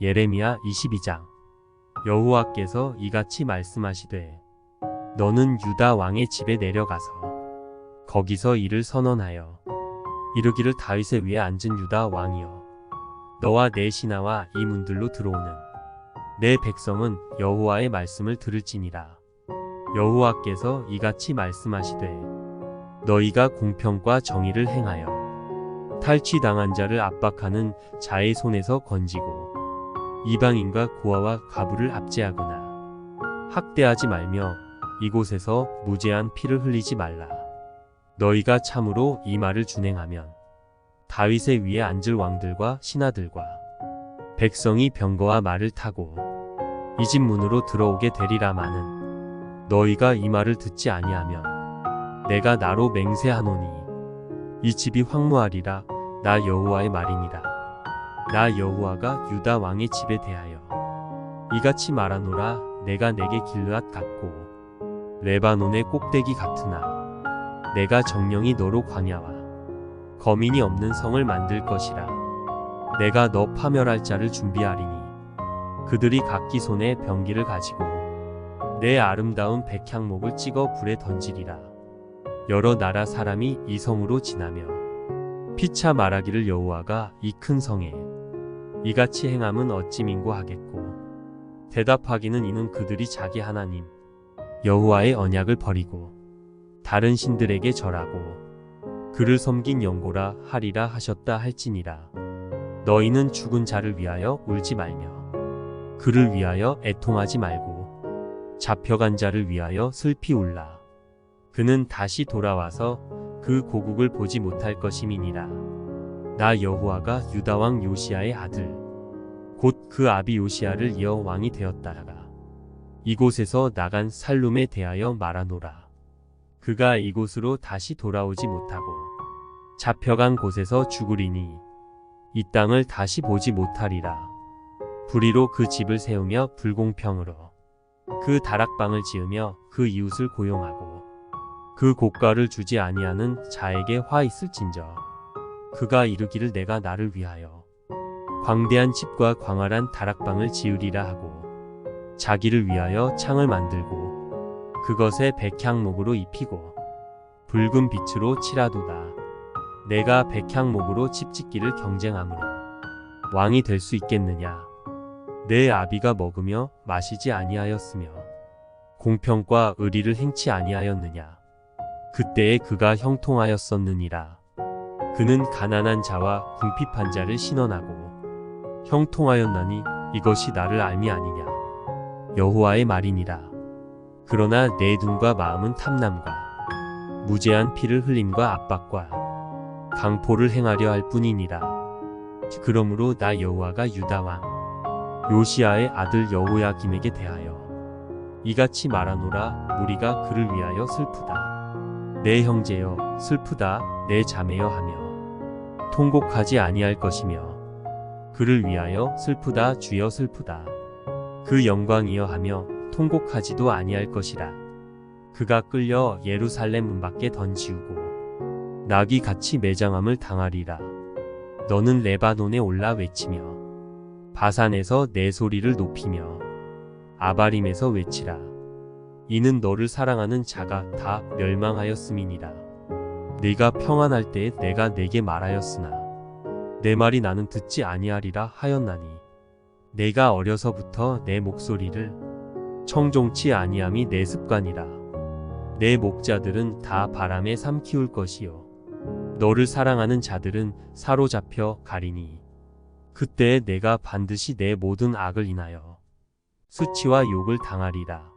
예레미야 22장. 여호와께서 이같이 말씀하시되 너는 유다 왕의 집에 내려가서 거기서 이를 선언하여 이르기를 다윗의 위에 앉은 유다 왕이여 너와 내 신하와 이 문들로 들어오는 내 백성은 여호와의 말씀을 들을지니라. 여호와께서 이같이 말씀하시되 너희가 공평과 정의를 행하여 탈취당한 자를 압박하는 자의 손에서 건지고 이방인과 고아와 과부를 압제하거나 학대하지 말며 이곳에서 무죄한 피를 흘리지 말라. 너희가 참으로 이 말을 준행하면 다윗의 위에 앉을 왕들과 신하들과 백성이 병거와 말을 타고 이 집 문으로 들어오게 되리라마는 너희가 이 말을 듣지 아니하면 내가 나로 맹세하노니 이 집이 황무하리라 나 여호와의 말이니라. 나 여호와가 유다 왕의 집에 대하여 이같이 말하노라 내가 내게 길르앗 같고 레바논의 꼭대기 같으나 내가 정령이 너로 광야와 거민이 없는 성을 만들 것이라. 내가 너 파멸할 자를 준비하리니 그들이 각기 손에 병기를 가지고 내 아름다운 백향목을 찍어 불에 던지리라. 여러 나라 사람이 이 성으로 지나며 피차 말하기를 여호와가 이 큰 성에 이같이 행함은 어찌 민고하겠고? 대답하기는 이는 그들이 자기 하나님 여호와의 언약을 버리고 다른 신들에게 절하고 그를 섬긴 영고라 하리라 하셨다 할지니라. 너희는 죽은 자를 위하여 울지 말며 그를 위하여 애통하지 말고 잡혀간 자를 위하여 슬피 울라. 그는 다시 돌아와서 그 고국을 보지 못할 것임이니라 나 여호와가 유다 왕 요시아의 아들 곧 그 아비 요시아를 이어 왕이 되었다라가 이곳에서 나간 살룸에 대하여 말하노라. 그가 이곳으로 다시 돌아오지 못하고 잡혀간 곳에서 죽으리니 이 땅을 다시 보지 못하리라. 불의로 그 집을 세우며 불공평으로 그 다락방을 지으며 그 이웃을 고용하고 그 고가를 주지 아니하는 자에게 화 있을진저 그가 이르기를 내가 나를 위하여 광대한 집과 광활한 다락방을 지으리라 하고 자기를 위하여 창을 만들고 그것에 백향목으로 입히고 붉은 빛으로 칠하도다. 내가 백향목으로 집 짓기를 경쟁함으로 왕이 될 수 있겠느냐? 내 아비가 먹으며 마시지 아니하였으며 공평과 의리를 행치 아니하였느냐? 그때에 그가 형통하였었느니라. 그는 가난한 자와 궁핍한 자를 신원하고 형통하였나니 이것이 나를 알미 아니냐? 여호와의 말이니라. 그러나 내 눈과 마음은 탐남과 무제한 피를 흘림과 압박과 강포를 행하려 할 뿐이니라. 그러므로 나 여호와가 유다 왕 요시아의 아들 여호야김에게 대하여 이같이 말하노라. 우리가 그를 위하여 슬프다 내 형제여 슬프다 내 자매여 하며 통곡하지 아니할 것이며 그를 위하여 슬프다 주여 슬프다. 그 영광이여 하며 통곡하지도 아니할 것이라. 그가 끌려 예루살렘 문 밖에 던지우고 낙이 같이 매장함을 당하리라. 너는 레바논에 올라 외치며 바산에서 내 소리를 높이며 아바림에서 외치라 이는 너를 사랑하는 자가 다 멸망하였음이니라. 네가 평안할 때에 내가 내게 말하였으나 내 말이 나는 듣지 아니하리라 하였나니 내가 어려서부터 내 목소리를 청종치 아니함이 내 습관이라. 내 목자들은 다 바람에 삼키울 것이요. 너를 사랑하는 자들은 사로잡혀 가리니 그때에 내가 반드시 내 모든 악을 인하여 수치와 욕을 당하리라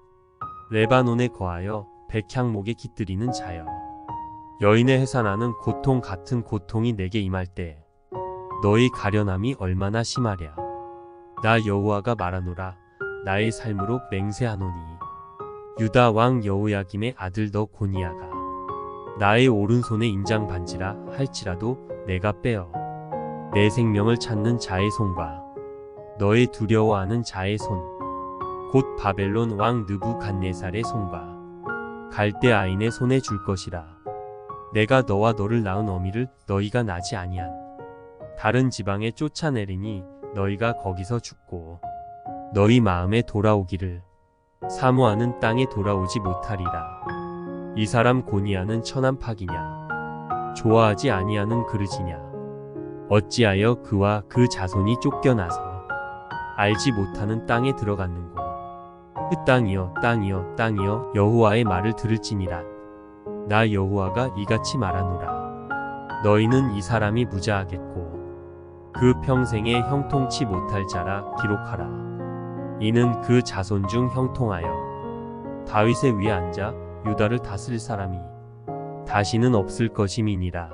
레바논에 거하여 백향목에 깃들이는 자여 여인의 해산하는 고통 같은 고통이 내게 임할 때 너희 가련함이 얼마나 심하랴. 나 여호와가 말하노라. 나의 삶으로 맹세하노니. 유다 왕 여호야김의 아들 너 고니야가 나의 오른손에 인장 반지라 할지라도 내가 빼어 내 생명을 찾는 자의 손과 너의 두려워하는 자의 손, 곧 바벨론 왕 느부갓네살의 손과 갈대 아인의 손에 줄 것이라. 내가 너와 너를 낳은 어미를 너희가 나지 아니한 다른 지방에 쫓아내리니 너희가 거기서 죽고 너희 마음에 돌아오기를 사모하는 땅에 돌아오지 못하리라. 이 사람 고니아는 천한 파기냐 좋아하지 아니하는 그릇이냐 어찌하여 그와 그 자손이 쫓겨나서 알지 못하는 땅에 들어갔는고 그 땅이여 땅이여 땅이여 여호와의 말을 들을지니라. 나 여호와가 이같이 말하노라. 너희는 이 사람이 무자하겠고 그 평생에 형통치 못할 자라 기록하라. 이는 그 자손 중 형통하여 다윗의 위에 앉아 유다를 다스릴 사람이 다시는 없을 것임이니라